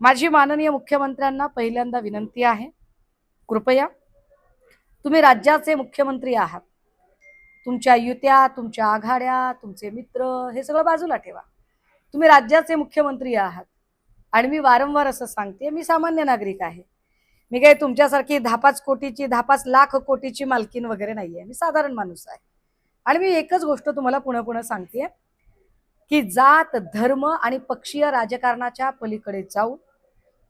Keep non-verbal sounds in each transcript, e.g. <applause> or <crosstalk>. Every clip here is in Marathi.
माझी माननीय मुख्यमंत्र्यांना पहिल्यांदा विनंती आहे. कृपया तुम्ही राज्याचे मुख्यमंत्री आहात. तुमच्या युत्या तुमच्या आघाड्या तुमचे मित्र हे सगळं बाजूला ठेवा. तुम्ही राज्याचे मुख्यमंत्री आहात. आणि मी वारंवार असं सांगते मी सामान्य नागरिक आहे. मी काही तुमच्यासारखी दहा पाच कोटीची दहा पाच लाख कोटीची मालकीन वगैरे नाही आहे मी साधारण माणूस आहे. आणि मी एकच गोष्ट तुम्हाला पुन्हा पुन्हा सांगते की जात धर्म आणि पक्षीय राजकारणाच्या पलीकडे जाऊन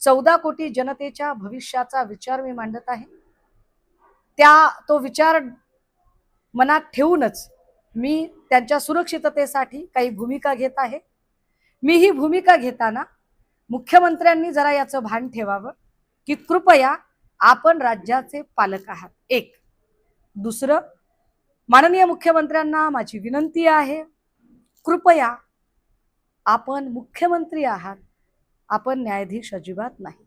चौदा कोटी जनतेच्या भविष्याचा विचार मी मांडत आहे. त्या तो विचार मनात ठेवूनच मी त्यांच्या सुरक्षिततेसाठी काही भूमिका घेत आहे. मी ही भूमिका घेताना मुख्यमंत्र्यांनी जरा याचं भान ठेवावं की कृपया आपण राज्याचे पालक आहात. एक. दुसरं माननीय मुख्यमंत्र्यांना माझी विनंती आहे कृपया आपण मुख्यमंत्री आहात. आपण न्यायाधीश अजिबात नाही.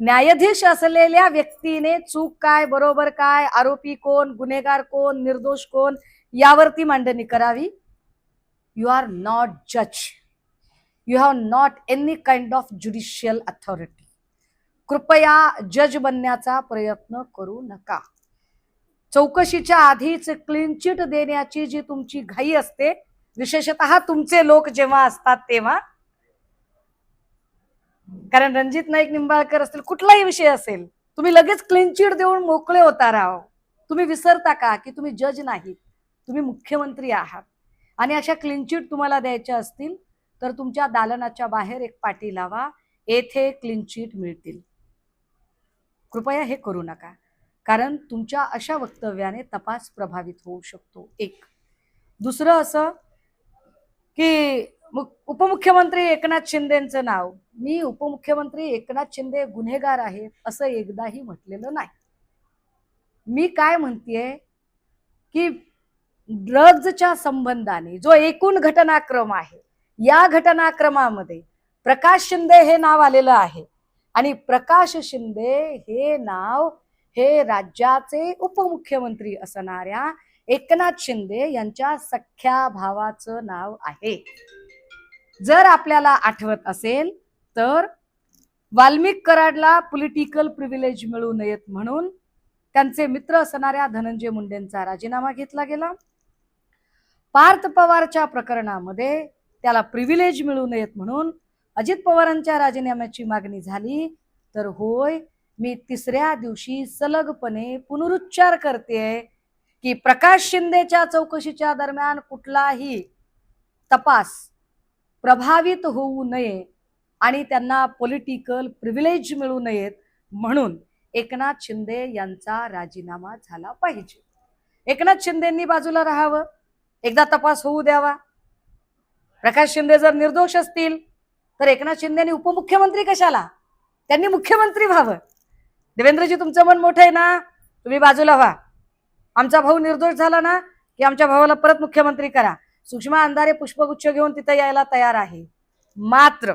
न्यायाधीश असलेल्या व्यक्तीने चूक काय बरोबर काय आरोपी कोण गुन्हेगार कोण निर्दोष कोण यावरती मांडणी करावी? यू आर नॉट जज you have not any kind of judicial authority कृपया जज बनण्याचा प्रयत्न करू नका. चौकशीच्या आधीच क्लीन चिट देण्याची जी तुमची घाई असते विशेषतः तुमचे लोक जेव्हा असतात तेव्हा कारण रणजित नाईक निंबाळकर असतील कुठलाही विषय असेल तुम्ही लगेच क्लीन चिट देऊन मोकळे होता राव. तुम्ही विसरता का की तुम्ही जज नाही तुम्ही मुख्यमंत्री आहात. आणि अशा क्लीन चिट तुम्हाला द्यायच्या असतील तर तुमच्या दालनाच्या बाहेर एक पाटी लावा. येथे क्लीन चिट मिळतील. कृपया हे करू नका. कारण तुमच्या अशा वक्तव्याने तपास प्रभावित होऊ शकतो. एक. दुसरं असं की उपमुख्यमंत्री एकनाथ शिंदेचं नाव. मी उपमुख्यमंत्री एकनाथ शिंदे गुन्हेगार आहेत असं एकदाही म्हटलेलं नाही. मी काय म्हणतेय की ड्रग्जच्या संबंधाने जो एकूण घटनाक्रम आहे या घटनाक्रमामध्ये प्रकाश शिंदे हे नाव आलेलं आहे. आणि प्रकाश शिंदे हे नाव हे राज्याचे उपमुख्यमंत्री असणाऱ्या एकनाथ शिंदे यांच्या सख्या भावाचं नाव आहे. जर आपल्याला आठवत असेल तर वाल्मिक कराडला पॉलिटिकल प्रिव्हिलेज मिळू नयेत म्हणून त्यांचे मित्र असणाऱ्या धनंजय मुंडेंचा राजीनामा घेतला गेला. पार्थ पवारच्या प्रकरणामध्ये त्याला प्रिव्हिलेज मिळू नयेत म्हणून अजित पवारांच्या राजीनाम्याची मागणी झाली तर होय मी तिसऱ्या दिवशी सलगपणे पुनरुच्चार करते की प्रकाश शिंदेच्या चौकशीच्या दरम्यान कुठलाही तपास प्रभावित होऊ नये आणि त्यांना पॉलिटिकल प्रिव्हिलेज मिळू नयेत म्हणून एकनाथ शिंदे यांचा राजीनामा झाला पाहिजे. एकनाथ शिंदेंनी बाजूला राहावं. एकदा तपास होऊ द्यावा. प्रकाश शिंदे जर निर्दोष असतील तर एकनाथ शिंदेनी उपमुख्यमंत्री कशाला? त्यांनी मुख्यमंत्री व्हावं. देवेंद्रजी तुमचं मन मोठं आहे ना? तुम्ही बाजूला व्हा. आमचा भाऊ निर्दोष झाला ना की आमच्या भावाला परत मुख्यमंत्री करा. सुषमा अंधारे पुष्पगुच्छ घेऊन तिथं यायला तयार आहे. मात्र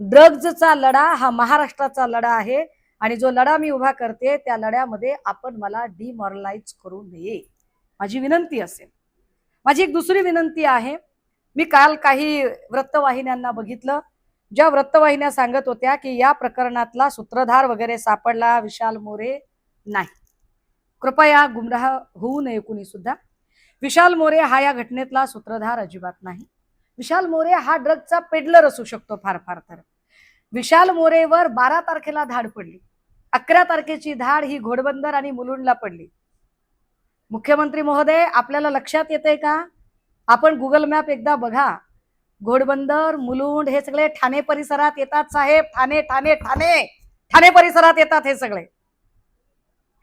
ड्रग्जचा लढा हा महाराष्ट्राचा लढा आहे आणि जो लढा मी उभा करते त्या लढ्यामध्ये आपण मला डिमॉरलाइज करू नये. माझी विनंती असेल. माझी एक दुसरी विनंती आहे. मी काल काही वृत्तवाहिन्यांना बघितलं. ज्या वृत्तवाहिन्या सांगत होत्या की या प्रकरणातला सूत्रधार वगैरे सापडला विशाल मोरे नाही. कृपया गुमराह होऊ नये कुणी सुद्धा विशाल मोरे हा या घटनेतला सूत्रधार अजिबात नाही. विशाल मोरे हा ड्रगचा पेडलर असू शकतो फार फार तर. विशाल मोरेवर बारा तारखेला धाड पडली. अकरा तारखेची धाड ही घोडबंदर आणि मुलुंडला पडली. मुख्यमंत्री महोदय आपल्याला लक्षात येते का? आपण गुगल मॅप एकदा बघा. घोडबंदर मुलुंड हे सगळे ठाणे परिसरात येतात साहेब. ठाणे ठाणे ठाणे. ठाणे परिसरात येतात हे सगळे.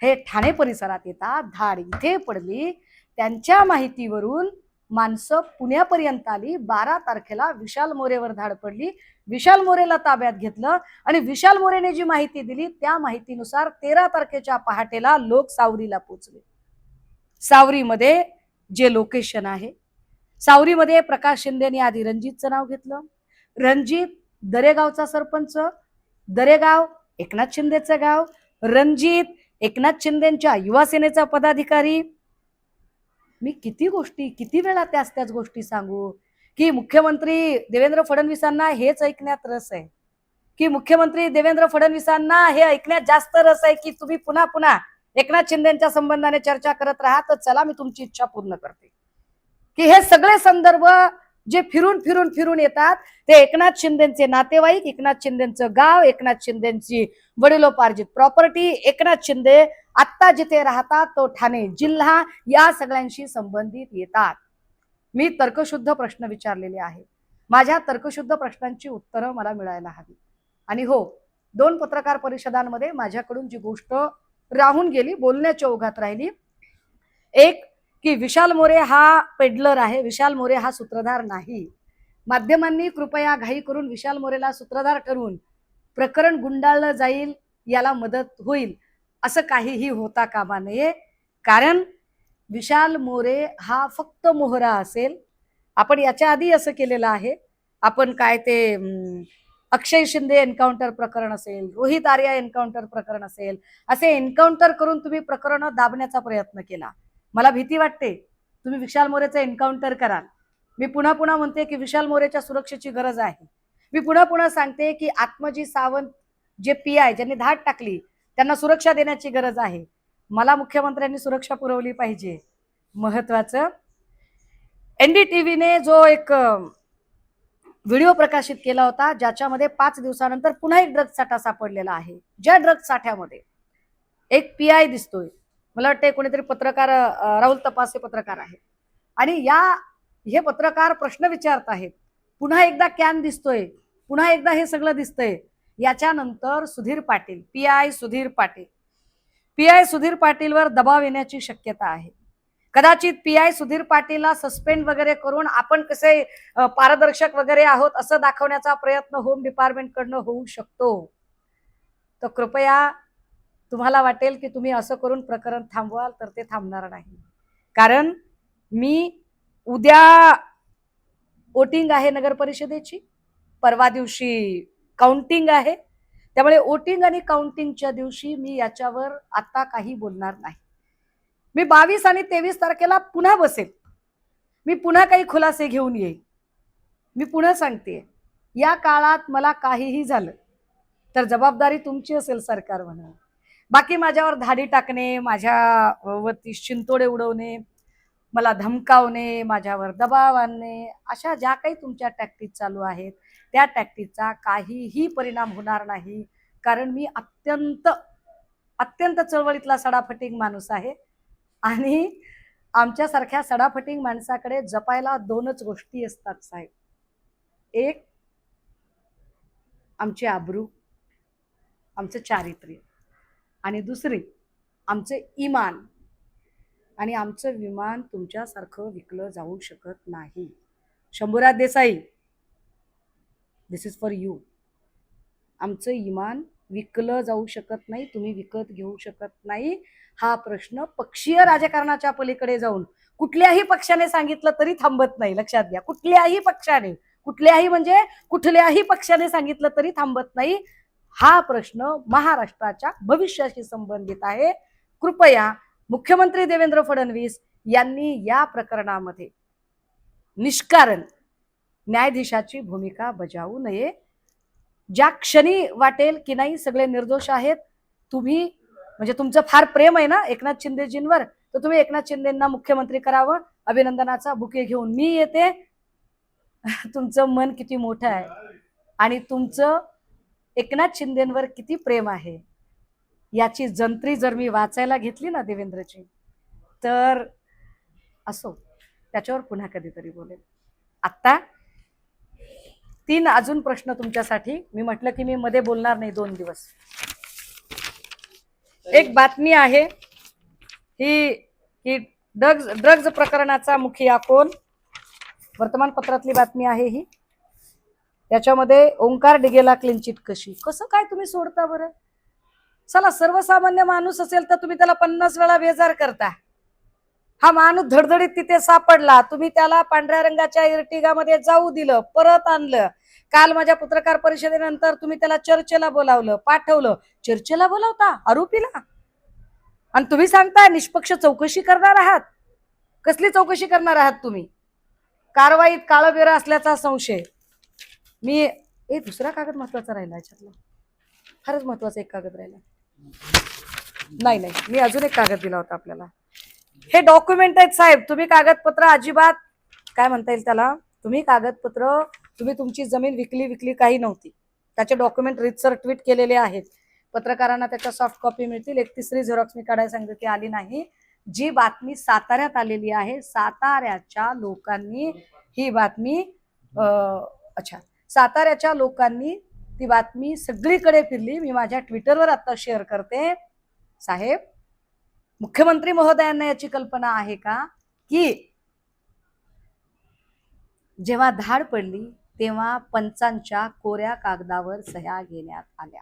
हे ठाणे परिसरात येतात. धाड इथे पडली. त्यांच्या माहितीवरून माणसं पुण्यापर्यंत आली. बारा तारखेला विशाल मोरेवर धाड पडली. विशाल मोरेला ताब्यात घेतलं आणि विशाल मोरेने जी माहिती दिली त्या माहितीनुसार तेरा तारखेच्या पहाटेला लोक सावरीला पोचले सावरीमध्ये जे लोकेशन आहे सावरीमध्ये प्रकाश शिंदेने आधी रणजितचं नाव घेतलं. रणजित दरेगावचा सरपंच दरेगाव एकनाथ शिंदेचं गाव. रणजित एकनाथ शिंदेच्या युवासेनेचा पदाधिकारी मी किती गोष्टी किती वेळा त्याच त्याच गोष्टी सांगू? की मुख्यमंत्री देवेंद्र फडणवीसांना हेच ऐकण्यात रस आहे. की मुख्यमंत्री देवेंद्र फडणवीसांना हे ऐकण्यात जास्त रस आहे की तुम्ही पुन्हा पुन्हा एकनाथ शिंदेच्या संबंधाने चर्चा करत राहा तर चला मी तुमची इच्छा पूर्ण करते. की हे सगळे संदर्भ जे फिरून फिरून फिरून येतात ते एकनाथ शिंदेचे नातेवाईक एकनाथ शिंदेचं गाव एकनाथ शिंदेची वडिलोपार्जित प्रॉपर्टी एकनाथ शिंदे आत्ता जिथे राहतात तो ठाणे जिल्हा या सगळ्यांशी संबंधित येतात. मी तर्कशुद्ध प्रश्न विचारलेले आहे माझ्या तर्कशुद्ध प्रश्नांची उत्तरं मला मिळायला हवी. आणि हो दोन पत्रकार परिषदांमध्ये माझ्याकडून जी गोष्ट राहून गेली बोलण्याच्या ओघात राहिली एक की विशाल मोरे हा पेडलर आहे विशाल मोरे हा सूत्रधार नाही. माध्यमांनी कृपया घाई करून विशाल मोरेला सूत्रधार ठरवून प्रकरण गुंडाळलं जाईल याला मदत होईल असं काहीही होता कामा नये. कारण विशाल मोरे हा फक्त मोहरा असेल. आपण याच्या आधी असं केलेलं आहे. आपण काय ते अक्षय शिंदे एन्काउंटर प्रकरण असेल रोहित आर्या एन्काउंटर प्रकरण असेल असे एन्काउंटर करून तुम्ही प्रकरण दाबण्याचा प्रयत्न केला. मला भीती वाटते. तुम्ही विशाल मोरेचं एन्काउंटर कराल. मी पुन्हा पुन्हा म्हणते की विशाल मोरेच्या सुरक्षेची गरज आहे. मी पुन्हा पुन्हा सांगते की आत्मजी सावंत जे पी आय ज्यांनी धाड टाकली त्यांना सुरक्षा देण्याची गरज आहे. मला मुख्यमंत्र्यांनी सुरक्षा पुरवली पाहिजे. महत्वाचं. एनडीटीव्हीने जो एक व्हिडिओ प्रकाशित केला होता ज्याच्यामध्ये पाच दिवसानंतर पुन्हा एक ड्रग्ज साठा सापडलेला आहे. ज्या ड्रग्ज साठ्यामध्ये एक पी आय दिसतोय. मला वाटतं कोणीतरी पत्रकार राहुल तपास हे पत्रकार आहे आणि या हे पत्रकार प्रश्न विचारत आहेत. पुन्हा एकदा कॅन दिसतोय. पुन्हा एकदा हे सगळं दिसतंय. याच्यानंतर Sudhir Patil P I Sudhir Patil. P I Sudhir पाटीलवर दबाव येण्याची शक्यता आहे. कदाचित पी आय सुधीर पाटीलला सस्पेंड वगैरे करून आपण कसे पारदर्शक वगैरे आहोत असं दाखवण्याचा प्रयत्न होम डिपार्टमेंटकडनं होऊ शकतो. तर कृपया तुम्हाला वाटेल की तुम्ही असं करून प्रकरण थांबवाल तर ते थांबणार नाही. कारण मी उद्या वोटिंग आहे नगर परिषदेची परवा दिवशी काउंटिंग आहे. त्यामुळे वोटिंग आणि काउंटिंगच्या दिवशी मी याच्यावर आता काही बोलणार नाही. मी बावीस आणि तेवीस तारखेला पुन्हा बसेल. मी पुन्हा काही खुलासे घेऊन येईल. मी पुन्हा सांगते या काळात मला काहीही झालं तर जबाबदारी तुमची असेल सरकार म्हणून. बाकी माझ्यावर धाडी टाकणे माझ्या वरती शिंतोडे उडवणे मला धमकावणे माझ्यावर दबाव आणणे अशा ज्या काही तुमच्या टॅक्टिक चालू आहेत त्या टॅक्टिकचा काहीही परिणाम होणार नाही. कारण मी अत्यंत अत्यंत चळवळीतला सडाफटिंग माणूस आहे. आणि आमच्यासारख्या सडाफटिंग माणसाकडे जपायला दोनच गोष्टी असतात साहेब. एक आमची आबरू आमचं चारित्र्य. आणि दुसरी आमचे इमान. आणि आमचं विमान तुमच्यासारखं विकलं जाऊ शकत नाही. Shambhuraj Desai this is for you आमचं इमान विकलं जाऊ शकत नाही तुम्ही विकत घेऊ शकत नाही. हा प्रश्न पक्षीय राजकारणाच्या पलीकडे जाऊन कुठल्याही पक्षाने सांगितलं तरी थांबत नाही लक्षात घ्या. कुठल्याही पक्षाने कुठल्याही म्हणजे कुठल्याही पक्षाने सांगितलं तरी थांबत नाही. हा प्रश्न महाराष्ट्राच्या भविष्याशी संबंधित आहे. कृपया मुख्यमंत्री देवेंद्र फडणवीस यांनी या प्रकरणामध्ये निष्कारण न्यायाधीशाची भूमिका बजावू नये. ज्या क्षणी वाटेल की नाही सगळे निर्दोष आहेत. तुम्ही म्हणजे तुमचं फार प्रेम आहे ना एकनाथ शिंदेजींवर? तर तुम्ही एकनाथ शिंदेंना मुख्यमंत्री करावं. अभिनंदनाचा बुके घेऊन मी येते. तुमचं मन किती मोठं आहे. आणि तुमचं एकनाथ शिंदेवर किती प्रेम आहे? याची जंत्री जर मी वाचायला घेतली ना देवेंद्रची तर असो त्याच्यावर पुन्हा कधीतरी बोलेल आत्ता तीन अजून प्रश्न तुमच्यासाठी. मी म्हटलं की मी मध्ये बोलणार नाही दोन दिवस. एक बातमी आहे ही ही ड्रग्ज ड्रग्ज प्रकरणाचा मुखिया कोण? वर्तमानपत्रातली बातमी आहे ही. याच्यामध्ये ओंकार डिगेला क्लीन चिट कशी? कसं काय तुम्ही सोडता बरं? चला सर्वसामान्य माणूस असेल तर तुम्ही त्याला पन्नास वेळा बेजार करता. हा माणूस धडधडीत तिथे सापडला तुम्ही त्याला पांढऱ्या रंगाच्या इर्टिगामध्ये जाऊ दिलं परत आणलं. काल माझ्या पत्रकार परिषदेनंतर तुम्ही त्याला चर्चेला बोलावलं पाठवलं. चर्चेला बोलावता? आरोपीला? आणि तुम्ही सांगता निष्पक्ष चौकशी करणार आहात. कसली चौकशी करणार आहात तुम्ही? कारवाईत काळबेरा असल्याचा संशय. मी ए दुसरा कागद महत्त्वाचा राहिला याच्यातला. फारच महत्त्वाचा एक कागद राहिला. नाही नाही. मी अजून एक कागद दिला होता आपल्याला. हे डॉक्युमेंट आहेत साहेब. तुम्ही कागदपत्र अजिबात काय म्हणता येईल त्याला? तुम्ही कागदपत्र तुम्ही तुमची जमीन विकली विकली काही नव्हती. त्याचे डॉक्युमेंट रितसर ट्विट केलेले आहेत. पत्रकारांना त्याच्या सॉफ्ट कॉपी मिळतील. एक तिसरी झेरॉक्स मी काढायला सांगितलं ती आली नाही. जी बातमी साताऱ्यात आलेली आहे साताऱ्याच्या लोकांनी ही बातमी अच्छा साताऱ्याच्या लोकांनी ती बातमी सगळीकडे फिरली. मी माझ्या ट्विटरवर आता शेअर करते. साहेब मुख्यमंत्री महोदयांना याची कल्पना आहे का? की जेव्हा धाड पडली तेव्हा पंचांच्या कोऱ्या कागदावर सह्या घेण्यात आल्या.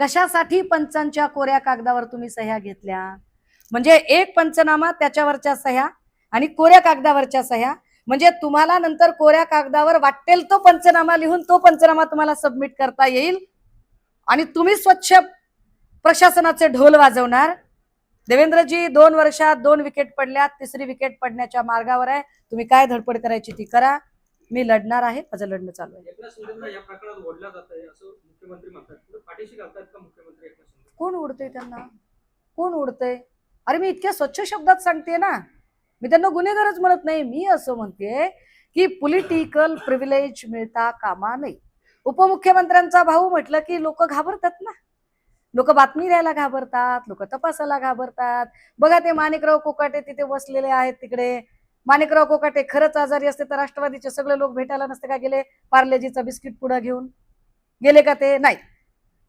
कशासाठी पंचांच्या कोऱ्या कागदावर तुम्ही सह्या घेतल्या? म्हणजे एक पंचनामा त्याच्यावरच्या सह्या आणि कोऱ्या कागदावरच्या सह्या म्हणजे तुम्हाला नंतर कोऱ्या कागदावर वाटेल तो पंचनामा लिहून तो पंचनामा तुम्हाला सबमिट करता येईल. आणि तुम्ही स्वच्छ प्रशासनाचे ढोल वाजवणार. देवेंद्रजी दोन वर्षात दोन विकेट पडल्या तिसरी विकेट पडण्याच्या मार्गावर आहे. तुम्ही काय धडपड करायची ती करा. मी लढणार आहे माझं लढणं चालू आहे. कोण उडतंय त्यांना? कोण उडतंय अरे मी इतक्या स्वच्छ शब्दात सांगते ना. मी त्यांना गुन्हेगारच म्हणत नाही. मी असं म्हणते की पॉलिटिकल प्रिव्हिलेज मिळता कामा नाही उपमुख्यमंत्र्यांचा भाऊ म्हटलं की लोक घाबरतात ना. लोक बातमी द्यायला घाबरतात लोक तपासायला घाबरतात. बघा ते माणिकराव कोकाटे तिथे बसलेले आहेत तिकडे. माणिकराव कोकाटे खरंच आजारी असते तर राष्ट्रवादीचे सगळे लोक भेटायला नसते का गेले? पार्लेजीचा बिस्किट पुढं घेऊन. गेले का ते? नाही.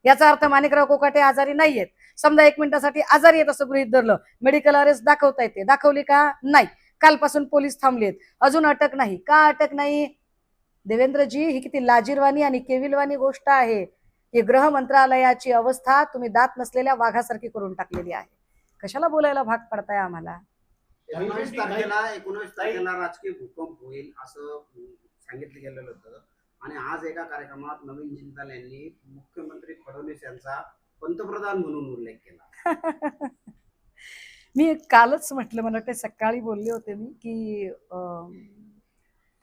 याचा अर्थ माणिकराव कोकाटे आजारी नाहीयेत. समजा एक मिनिटासाठी आजारी येत असं गृहित धरलं. मेडिकल अरेस्ट दाखवता येते. दाखवली का? नाही. कालपासून पोलीस थांबलेत. अजून अटक नाही. का अटक नाही? देवेंद्रजी ही किती लाजीरवाणी आणि केविलवाणी गोष्ट आहे. की गृह मंत्रालयाची अवस्था तुम्ही दात नसलेल्या वाघासारखी करून टाकलेली आहे. कशाला बोलायला भाग पडताय आम्हाला? एकोणवीस तारखेला एकोणवीस तारखेला राजकीय भूकंप होईल असं सांगितलं गेलेलं होतं. आणि आज एका कार्यक्रमात नवीन जिंदाल यांनी मुख्यमंत्री फडणवीस यांचा पंतप्रधान म्हणून उल्लेख केला. <laughs> मी कालच म्हटलं मला वाटतं सकाळी बोलले होते मी की अं,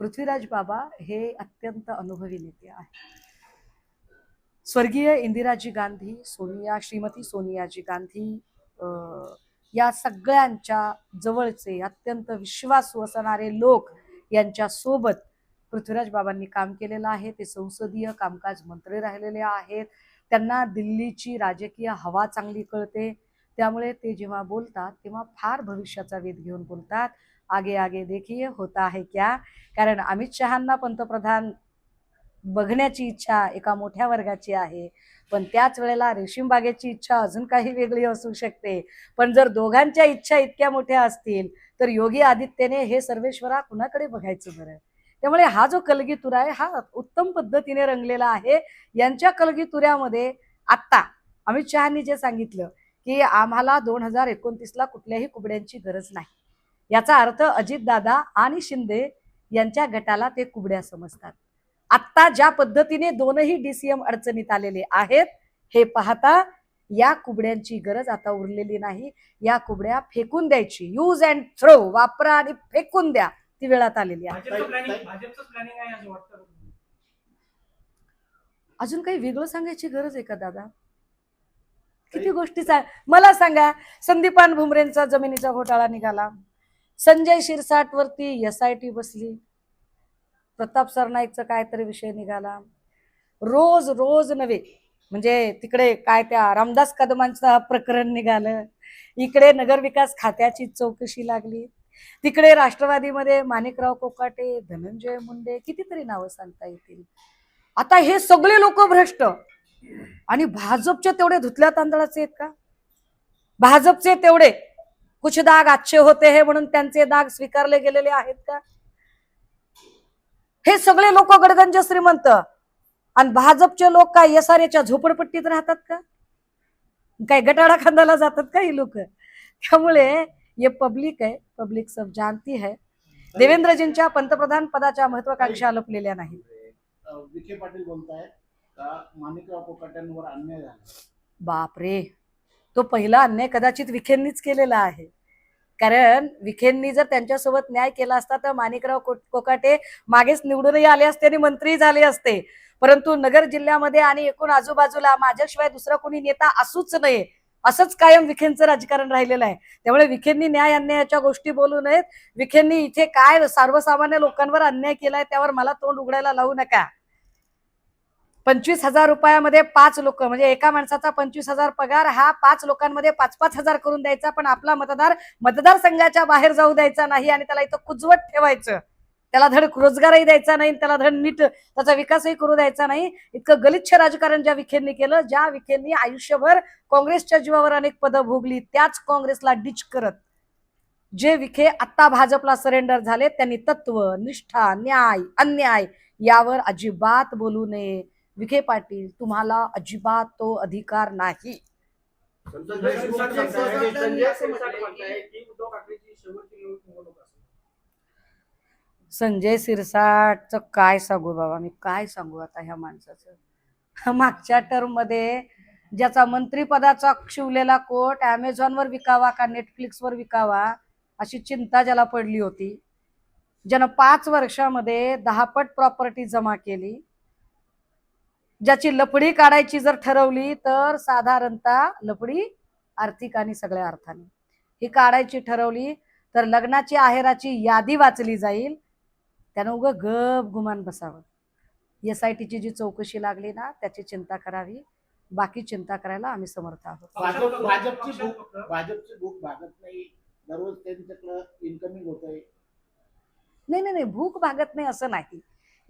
पृथ्वीराज बाबा हे अत्यंत अनुभवी नेते आहेत. स्वर्गीय इंदिराजी गांधी सोनिया श्रीमती सोनियाजी गांधी या सगळ्यांच्या जवळचे अत्यंत विश्वासू असणारे लोक यांच्या सोबत पृथ्वीराज बाबांनी काम केलेलं आहे ते संसदीय कामकाज मंत्री राहिलेले आहेत. त्यांना दिल्लीची राजकीय हवा चांगली कळते. त्यामुळे ते जेव्हा बोलतात तेव्हा फार भविष्याचा वेध घेऊन बोलतात. आगे आगे देखिए होता आहे क्या? कारण अमित शहांना पंतप्रधान बघण्याची इच्छा एका मोठ्या वर्गाची आहे. पण त्याच वेळेला रेशीमबागेची इच्छा अजून काही वेगळी असू शकते. पण जर दोघांच्या इच्छा इतक्या मोठ्या असतील तर योगी आदित्यने हे सर्वेश्वरा कुणाकडे बघायचं बरं? त्यामुळे हा जो कलगीतुरा आहे हा उत्तम पद्धतीने रंगलेला आहे. यांच्या कलगीतुऱ्यामध्ये आत्ता अमित शहानी जे सांगितलं की आम्हाला दोन हजार एकोणतीसला कुठल्याही कुबड्यांची गरज नाही. याचा अर्थ अजितदादा आणि शिंदे यांच्या गटाला ते कुबड्या समजतात. आत्ता ज्या पद्धतीने दोनही डीसीएम अडचणीत आलेले आहेत हे पाहता या कुबड्यांची गरज आता उरलेली नाही. या कुबड्या फेकून द्यायची. यूज अँड थ्रो वापरा आणि फेकून द्या. ती वेळात आलेली आहे. भाजपचं प्लॅनिंग भाजपचं प्लॅनिंग आहे असं वाटतं. अजून काही वेगळं सांगायची गरज आहे का दादा? किती गोष्टी मला सांगा. संदीपान भुमरेंचा जमिनीचा घोटाळा निघाला. संजय शिरसाट वरती एस आय टी बसली. प्रताप सरनाईकचा काहीतरी विषय निघाला. रोज रोज नव्हे म्हणजे तिकडे काय त्या रामदास कदमांचं प्रकरण निघालं. इकडे नगरविकास खात्याची चौकशी लागली. तिकडे राष्ट्रवादीमध्ये माणिकराव कोकाटे धनंजय मुंडे कितीतरी नावं सांगता येतील. आता हे सगळे लोक भ्रष्ट. आणि भाजपचे तेवढे धुतल्या तांदळाचे आहेत का? भाजपचे तेवढे. कुछ दाग अच्छे होते हे म्हणून त्यांचे दाग स्वीकारले गेलेले आहेत का? हे सगळे लोक गडगंज श्रीमंत. आणि भाजपचे लोक काय एसआरएच्या झोपडपट्टीत राहतात का? काय गटाडा खांदाला जातात का ही लोक? त्यामुळे ये पब्लिक आहे. पब्लिक सब जानती है. देवेंद्रजींच्या पंतप्रधान पदाच्या महत्वाकांक्षा लपलेल्या नाही विखे पाटील बोलतायत का माणिकराव कोकाट्यांवर अन्याय झाला? बापरे. तो पहिला अन्याय कदाचित विखेंनीच केलेला आहे. कारण विखेंनी जर त्यांच्यासोबत न्याय केला असता तर माणिकराव को- कोकाटे मागेच निवडूनही आले असते आणि मंत्री झाले असते. परंतु नगर जिल्ह्यामध्ये आणि एकूण आजूबाजूला माझ्याशिवाय दुसरा कोणी नेता असूच नये असंच कायम विखेंचं राजकारण राहिलेलं आहे. त्यामुळे विखेंनी न्याय अन्यायाच्या गोष्टी बोलू नयेत. विखेंनी इथे काय सर्वसामान्य लोकांवर अन्याय केलाय त्यावर मला तोंड उघडायला लावू नका. पंचवीस हजार रुपयामध्ये पाच लोक म्हणजे एका माणसाचा पंचवीस हजार पगार हा पाच लोकांमध्ये पाच पाच हजार करून द्यायचा पण आपला मतदार मतदारसंघाच्या बाहेर जाऊ द्यायचा नाही आणि त्याला इथं कुजवत ठेवायचं. त्याला धड रोजगारही द्यायचा नाही त्याला धड नीट त्याचा विकासही करू द्यायचा नाही. इतकं गलिच्छ राजकारण ज्या विखेंनी केलं ज्या विखेंनी आयुष्यभर काँग्रेसच्या जीवावर अनेक पदं भोगली त्याच काँग्रेसला डिच करत. जे विखे आत्ता भाजपला सरेंडर झाले त्यांनी तत्व निष्ठा न्याय अन्याय यावर अजिबात बोलू नये. विखे पाटील तुम्हाला अजिबात तो अधिकार नाही. संजय संजय उद्धव ठाकरेची शेवटची निवडणूक संजय सिरसाटचं काय सांगू बाबा? मी काय सांगू आता ह्या माणसाचं? मागच्या टर्ममध्ये ज्याचा मंत्रीपदाचा शिवलेला कोट ॲमेझॉनवर विकावा का नेटफ्लिक्सवर विकावा अशी चिंता ज्याला पडली होती. ज्यानं पाच वर्षामध्ये दहापट प्रॉपर्टी जमा केली. ज्याची लपडी काढायची जर ठरवली तर साधारणतः लपडी आर्थिक आणि सगळ्या अर्थाने. ही काढायची ठरवली तर लग्नाची आहेराची यादी वाचली जाईल. त्यानं उगं गप गुमान बसावं. एस आय टीची जी चौकशी लागली ना त्याची चिंता करावी. बाकी चिंता करायला आम्ही समर्थ आहोत. भाजप भाजपची भूक भाजपची भूक भागत नाही. दररोज त्यांच्याकडं इन्कमिंग होत आहे नाही नाही नाही भूक भागत नाही असं नाही.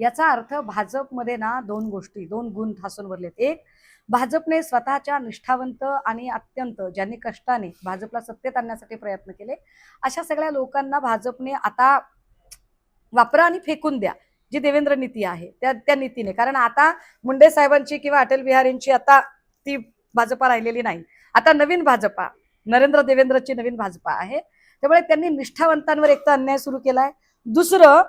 याचा अर्थ भाजपमध्ये ना दोन गोष्टी दोन गुण ठासून भरलेत. एक भाजपने स्वतःच्या निष्ठावंत आणि अत्यंत ज्यांनी कष्टाने भाजपला सत्तेत आणण्यासाठी प्रयत्न केले अशा सगळ्या लोकांना भाजपने आता वापरा आणि फेकून द्या जी देवेंद्र नीती आहे त्या त्या नीतीने. कारण आता मुंडे साहेबांची किंवा अटल बिहारींची आता ती भाजपा राहिलेली नाही. आता नवीन भाजपा नरेंद्र देवेंद्रची नवीन भाजपा आहे. त्यामुळे त्यांनी निष्ठावंतांवर एक तर अन्याय सुरू केलाय. दुसरं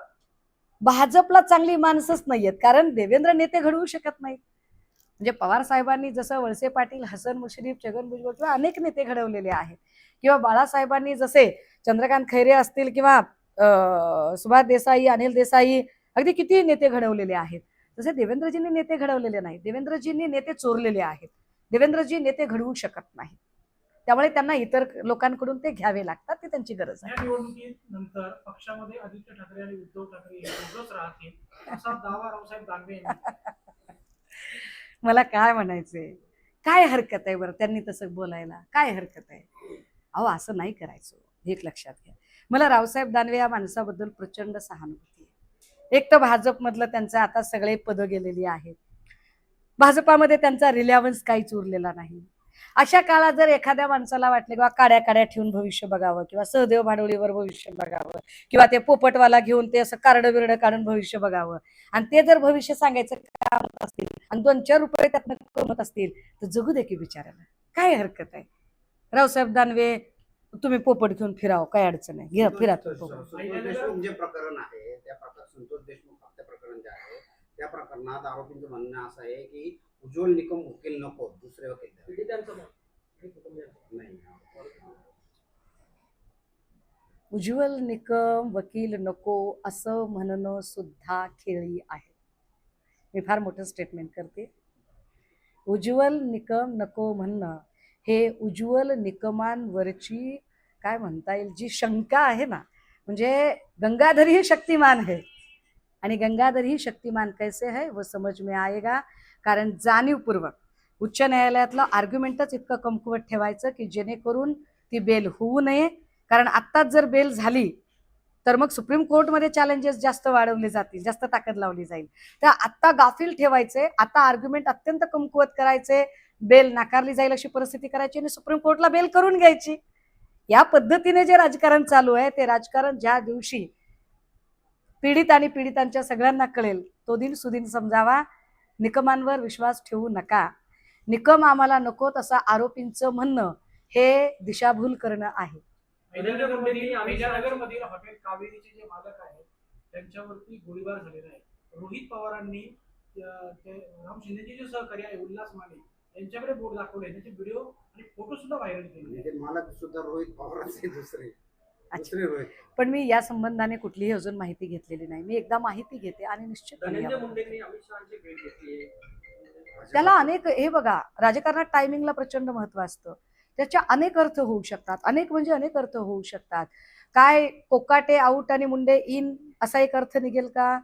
भाजपला चांगली माणसंच नाहीयेत कारण देवेंद्र नेते घडवू शकत नाहीत. म्हणजे पवार साहेबांनी जसं वळसे पाटील हसन मुश्रीफ छगन भुजबळ किंवा अनेक नेते घडवलेले आहेत. किंवा बाळासाहेबांनी जसे चंद्रकांत खैरे असतील किंवा सुभाष देसाई अनिल देसाई अगदी किती नेते घडवलेले आहेत. तसे देवेंद्रजींनी नेते घडवलेले नाहीत. देवेंद्रजींनी नेते चोरलेले आहेत. देवेंद्रजी नेते घडवू शकत नाहीत. त्यामुळे त्यांना इतर लोकांकडून ते घ्यावे लागतात ती त्यांची गरज आहे. निवडणुकीनंतर पक्षामध्ये आदित्य ठाकरे आणि उद्धव ठाकरे हे दोघंच राहतील असा दावा रावसाहेब दानवे यांनी मला काय म्हणायचंय? काय हरकत आहे बरं त्यांनी तसं बोलायला? काय हरकत आहे? अहो असं नाही करायचं. एक लक्षात घ्या. मला रावसाहेब दानवे या माणसाबद्दल प्रचंड सहानुभूती आहे. एक तर भाजपमधलं त्यांचं आता सगळे पदं गेलेली आहेत. भाजपामध्ये त्यांचा रिलेव्हन्स काहीच उरलेला नाही. अशा काळात जर एखाद्या माणसाला वाटले किंवा काड्या काड्या ठेवून भविष्य बघावं किंवा सहदेव भाडोळीवर भविष्य बघावं किंवा ते पोपटवाला घेऊन ते असं कार्ड बिरड काढून भविष्य बघावं आणि ते जर भविष्य सांगायचं काम असतील आणि दोन चार रुपये त्यातनं कमवत असतील तर जगू दे की बिचारायला काय हरकत आहे? रावसाहेब दानवे तुम्ही पोपट घेऊन फिराव काय अडचण आहे घ्या फिरा तुम्ही पोपट. संतोष देशमुख जे प्रकरण आहे त्या प्रकार संतोष देशमुख हत्या प्रकरण जे आहे त्या प्रकरणात आरोपींचं म्हणणं असं आहे की उज्ज्वल निकम वकील नको दुसरे वकील. नाही उज्ज्वल निकम वकील नको असं म्हणणं सुद्धा खेळी आहे. मी फार मोठं स्टेटमेंट करते. उज्ज्वल निकम नको म्हणणं हे उज्ज्वल निकमांवरची काय म्हणता येईल? जी शंका आहे ना म्हणजे गंगाधर ही शक्तिमान है आणि गंगाधर ही शक्तिमान कैसे है? व समझ में आएगा. कारण जाणीवपूर्वक उच्च न्यायालयातलं आर्ग्युमेंटच इतकं कमकुवत ठेवायचं की जेणेकरून ती बेल होऊ नये. कारण आत्ताच जर बेल झाली तर मग सुप्रीम कोर्टमध्ये चॅलेंजेस जास्त वाढवले जातील जास्त ताकद लावली जाईल. तर आत्ता गाफील ठेवायचे आता आर्ग्युमेंट अत्यंत कमकुवत करायचे. बेल नाकारली जाईल अशी परिस्थिती करायची आणि सुप्रीम कोर्टला बेल करून घ्यायची. या पद्धतीने जे राजकारण चालू आहे ते राजकारण ज्या दिवशी पीडित आणि पीडितांच्या सगळ्यांना कळेल तो दिन सुदिन समजावा. निकमांवर विश्वास ठेवू नका. निकम आम्हाला नकोत असं आरोपींचं म्हणणं हे दिशाभूल करणं आहे. हॉटेल कावेरीचे जे मालक आहेत त्यांच्यावरती गोळीबार झालेला आहे. रोहित पवारांनी राम शिंदेचे जे सहकारी आहे उल्हास माने यांच्याकडे बोट दाखवले त्याचे व्हिडिओ आणि फोटो सुद्धा व्हायरल केले. ते मालक सुद्धा रोहित पवारांचे दुसरे दुसरे रोहित. पण मी या संबंधाने कुठलीही अजून माहिती घेतलेली नाही. मी एकदा माहिती घेते आणि निश्चित धनंजय मुंडेंनी अमित शहाची भेट घेतली त्याला अनेक हे बघा राजकारणात टायमिंगला प्रचंड महत्त्व असतं. त्याच्या अनेक अर्थ होऊ शकतात. अनेक म्हणजे अनेक अर्थ होऊ शकतात. काय कोकाटे आऊट आणि मुंडे इन असा एक अर्थ निघेल का?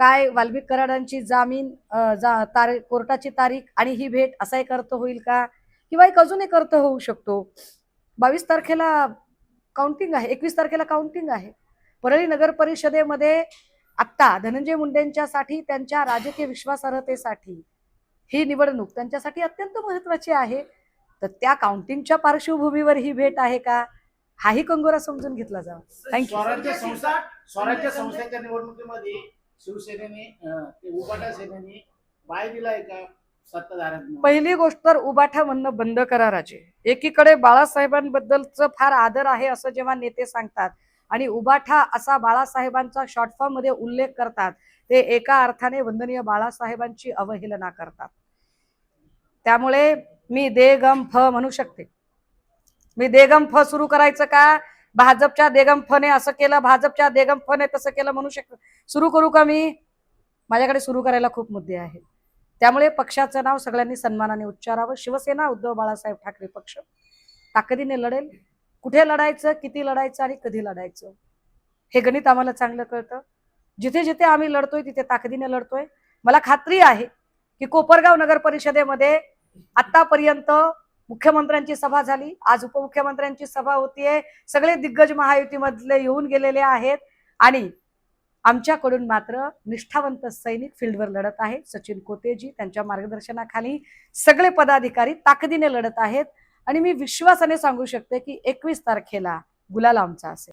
काय वाल्मिक कराडांची जामीन जा तारीख कोर्टाची तारीख आणि ही भेट असा एक होईल का? किंवा एक अजून एक अर्थ होऊ शकतो. बावीस तारखेला काउंटिंग आहे एकवीस तारखेला काउंटिंग आहे. परळी नगर परिषदेमध्ये आत्ता धनंजय मुंडेंच्यासाठी त्यांच्या राजकीय विश्वासार्हतेसाठी ही निवडणूक त्यांच्यासाठी अत्यंत महत्वाची आहे. तर त्या काउंटिंगच्या पार्श्वभूमीवर ही भेट आहे का? हाही कंगोरा समजून घेतला जावा. थँक्यू स्वराज्य संस्था स्वराज्य संस्थेच्या निवडणुकीमध्ये शिवसेनेने ते सेनेने बाय दिलाय का सत्ताधाऱ्यांना पहिली गोष्ट तर उबाठा म्हणणं बंद करा राजे. एकीकडे बाळासाहेबांबद्दलच फार आदर आहे असं जेव्हा नेते सांगतात आणि उबाठा असा बाळासाहेबांचा शॉर्ट फॉर्ममध्ये उल्लेख करतात ते एका अर्थाने वंदनीय बाळासाहेबांची अवहेलना करतात. त्यामुळे मी दे गम फ म्हणू शकते. मी दे गम फ सुरू करायचं का? भाजपच्या देगम फने असं केलं भाजपच्या देगम फने तसं केलं म्हणू शकतो सुरू करू का मी? माझ्याकडे सुरू करायला खूप मुद्दे आहेत. त्यामुळे पक्षाचं नाव सगळ्यांनी सन्मानाने उच्चारावं. शिवसेना उद्धव बाळासाहेब ठाकरे पक्ष. ताकदीने लढेल. कुठे लढायचं किती लढायचं आणि कधी लढायचं? हे गणित आम्हाला चांगलं कळतं. जिथे जिथे आम्ही लढतोय तिथे ताकदीने लढतोय. मला खात्री आहे की कोपरगाव नगर परिषदेमध्ये आतापर्यंत मुख्यमंत्र्यांची सभा झाली. आज उपमुख्यमंत्र्यांची सभा होतीये. सगळे दिग्गज महायुतीमधले येऊन गेलेले आहेत. आणि आमच्याकडून मात्र निष्ठावंत सैनिक फील्डवर लढत आहेत. सचिन कोतेजी त्यांच्या मार्गदर्शनाखाली सगळे पदाधिकारी ताकदीने लढत आहेत. आणि मी विश्वासाने सांगू शकते की एकवीस तारखेला गुलाल आमचा असेल.